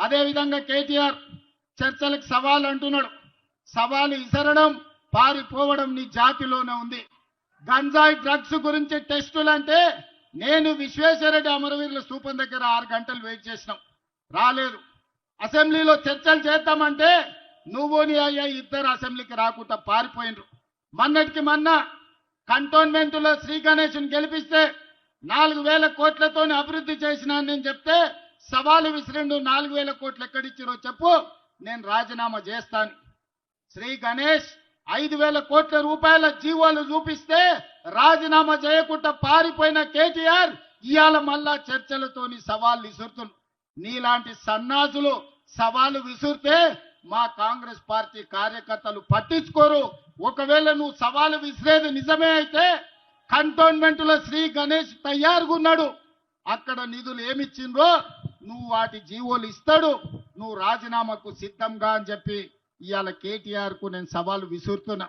అదేవిధంగా కేటీఆర్ చర్చలకు సవాల్ అంటున్నాడు. సవాలు ఇసరడం పారిపోవడం నీ జాతిలోనే ఉంది. గంజాయి డ్రగ్స్ గురించి టెస్టులు అంటే నేను విశ్వేశ్వరరెడ్డి అమరవీరుల స్థూపం దగ్గర ఆరు గంటలు వెయిట్ చేసినాం. రాలేదు. అసెంబ్లీలో చర్చలు చేద్దామంటే నువ్వు నీ అయ్యా ఇద్దరు అసెంబ్లీకి రాకుండా పారిపోయినరు. మొన్నటికి మొన్న కంటోన్మెంట్లో శ్రీ గణేష్ గెలిపిస్తే నాలుగు వేల కోట్లతో అభివృద్ధి చేసినా నేను చెప్తే సవాలు విసిరిండు నాలుగు వేల కోట్లు ఎక్కడిచ్చిరో చెప్పు. నేను రాజీనామా చేస్తాను. శ్రీ గణేష్ ఐదు వేల కోట్ల రూపాయల జీవోలు చూపిస్తే రాజీనామా చేయకుండా పారిపోయిన కేటీఆర్ ఇవాళ మళ్ళా చర్చలతోని సవాల్ విసురుతున్నారు నీలాంటి సన్నాసులు సవాలు విసురితే మా కాంగ్రెస్ పార్టీ కార్యకర్తలు పట్టించుకోరు. ఒకవేళ నువ్వు సవాలు విసిరేది నిజమే అయితే కంటోన్మెంట్లో శ్రీ గణేష్ తయారుగా ఉన్నాడు అక్కడ నిధులు ఏమిచ్చిండ్రో నువ్వు వాటి జీవోలు ఇస్తాడు నువ్వు రాజీనామాకు సిద్ధంగా అని చెప్పి ఇవాళ కేటీఆర్కు నేను సవాలు విసురుతున్నా.